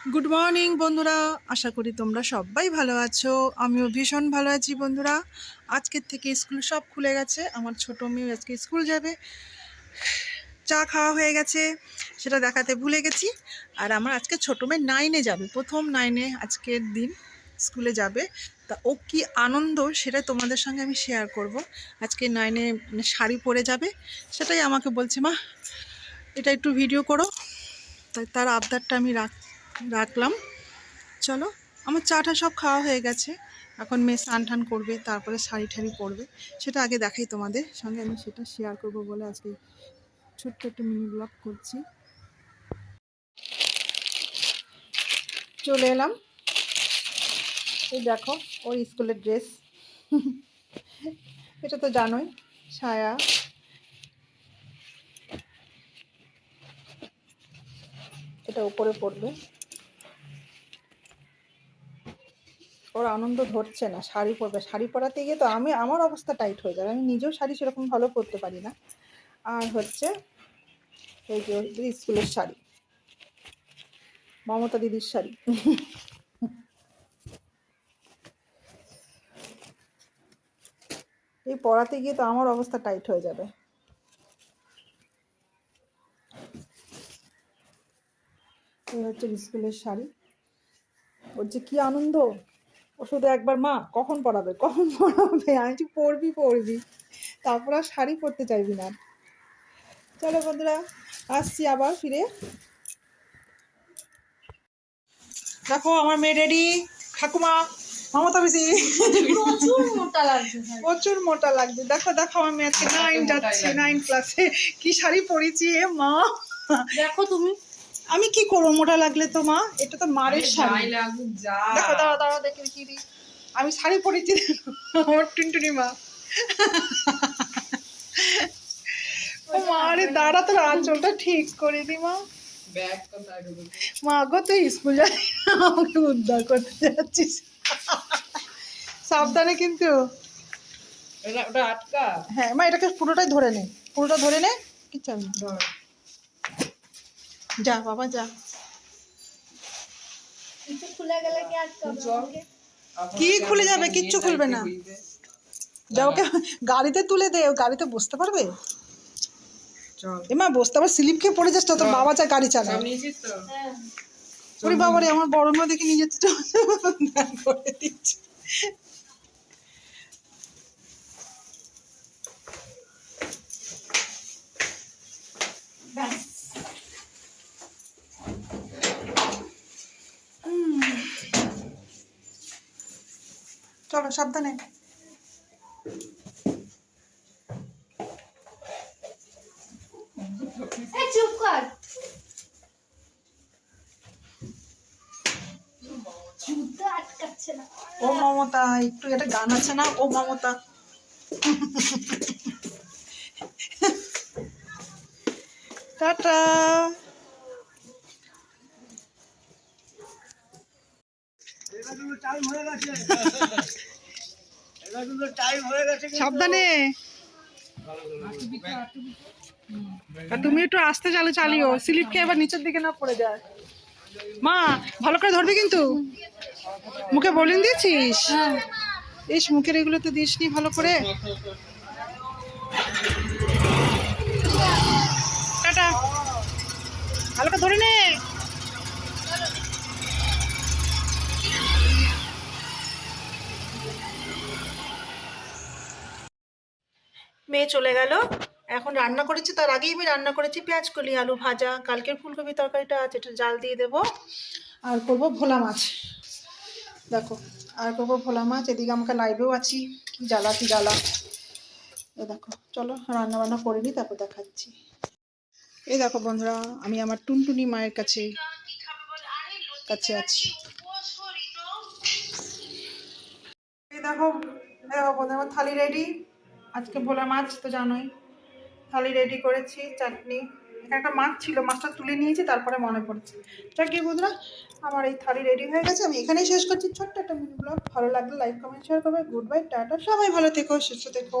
Good morning বন্ধুরা। আশা করি তোমরা সবাই ভালো আছো। আমিও ভীষণ ভালো আছি, বন্ধুরা। আজকের থেকে স্কুল সব খুলে গেছে। আমার ছোটো মেয়ে আজকে স্কুল যাবে। চা খাওয়া হয়ে গেছে, সেটা দেখাতে ভুলে গেছি। আর আমার আজকে ছোটো মেয়ে নাইনে যাবে। প্রথম নাইনে আজকের দিন স্কুলে যাবে। তা ও কি আনন্দ সেটা তোমাদের সঙ্গে আমি শেয়ার করব। আজকে নাইনে শাড়ি পরে যাবে। সেটাই আমাকে বলছে, মা, এটা একটু ভিডিও করো। তাই তার আবদারটা আমি রাখ রাখলাম। চলো, আমার চাটা সব খাওয়া হয়ে গেছে। এখন মেয়ে স্নান টান করবে, তারপরে শাড়ি ঠাড়ি পরবে। সেটা আগে দেখাই তোমাদের সঙ্গে, আমি সেটা শেয়ার করব বলে আজকে ছোট্ট একটা মিনি ব্লগ করছি। চলে এলাম। এই দেখো, ওর স্কুলের ড্রেস এটা তো জানোই ছায়া এটা উপরে পড়বে। ওর আনন্দ ধরছে না, শাড়ি পরবে। শাড়ি পরাতে গিয়ে তো আমি, আমার অবস্থা টাইট হয়ে যাবে আমি নিজেও শাড়ি সেরকম ভালো পরতে পারি না। আর হচ্ছে এই যে স্কুলের শাড়ি, মমতা দিদির শাড়ি। এই পড়াতে গিয়ে তো আমার অবস্থা টাইট হয়ে যাবে। এই হচ্ছে স্কুলের শাড়ি। ওর যে কি আনন্দ? ও শুধু একবার মা কখন পড়াবে? কখন পড়াবে? আমি ঠিক পড়বি পড়বি। তারপর আর শাড়ি পরতে চাইবি না। চলো বন্ধুরা আসছি আবার ফিরে। দেখো আমার মেয়ে রেডি ঠাকুমা মমতা বেশি প্রচুর মোটা লাগছে প্রচুর মোটা লাগছে। দেখো দেখো আমার মেয়ে আজকে নাইন যাচ্ছে নাইন ক্লাসে কি শাড়ি পরেছি এ মা। দেখো তুমি। আমি কি করব? মোটা লাগলে তো মা এটা তো মারের শাড়ি। দেখো দাঁড়া দাঁড়া দেখে কি দিই। আমি শাড়ি পরেছি আমার টুনটুনি মা। ও মা আরে দাঁড়া তোর আঁচলটা ঠিক করে দি মা। মা গো তুই স্কুল যাই আমাকে উদ্ধার করতে যাচ্ছিস। সাবধানে কিন্তু। ওটা আটকা? হ্যাঁ মা এটাকে পুরোটাই ধরে নে। পুরোটা ধরে নে হবে ধর। যা বাবা যা কিছু খুলে গেলে কি আটকাবে চল। আমাকে? কি খুলে যাবে? কিচ্ছু খুলবে না। যা ওকে গাড়িতে তুলে দে ও গাড়িতে বসতে পারবে চল এমা বসতে আবার স্লিপ খেয়ে পড়ে যাস তো তোর বাবা চা গাড়ি তো হ্যাঁ ওরে বাবারে আমার বড় মা দেখে নিয়ে দান করে দিচ্ছে চলো সাবধানে। চুপ কর। ও মমতা একটু একটা গান আছে না? ও মমতা। টাটা। সাবধানে। তুমি একটু আস্তে চালু চালিও, স্লিপ খেয়ে এবার নিচের দিকে না পড়ে যায়। মা, ভালো করে ধরবি কিন্তু? মুখে বলিন দিয়েছিস? ইস, মুখের এগুলো তো দিসনি ভালো করে। টাটা। ভালো করে ধরে নে। মেয়ে চলে গেল। এখন রান্না করেছি, তার আগেই আমি রান্না করেছি পেঁয়াজ কলি, আলু ভাজা। কালকের ফুলকপি তরকারিটা আছে, এটা জাল দিয়ে দেবো। আর করব ভোলা মাছ। দেখো, আর করব ভোলা মাছ, এদিকে আমাকে লাইভেও আছি, কি জ্বালা কি জ্বালা। এ দেখো, চলো রান্না বান্না করে নিই, তারপর দেখাচ্ছি। এই দেখো বন্ধুরা, আমি আমার টুনটুনি মায়ের কাছে কাছে আছি। দেখো দেখো বন্ধু আমার থালি রেডি আজকে ভোলা মাছ তো জানোই। থালি রেডি করেছি, চাটনি। একটা মাছ ছিল, মাছটা তুলে নিয়েছি, তারপরে মনে পড়ছে। চাকি গিয়ে বন্ধুরা, আমার এই থালি রেডি হয়ে গেছে, আমি এখানেই শেষ করছি। ছোট্ট একটা মিনি ব্লগ ভালো লাগলে লাইক কমেন্ট শেয়ার করবে। Good bye tata. সবাই ভালো থেকো, সুস্থ থেকো।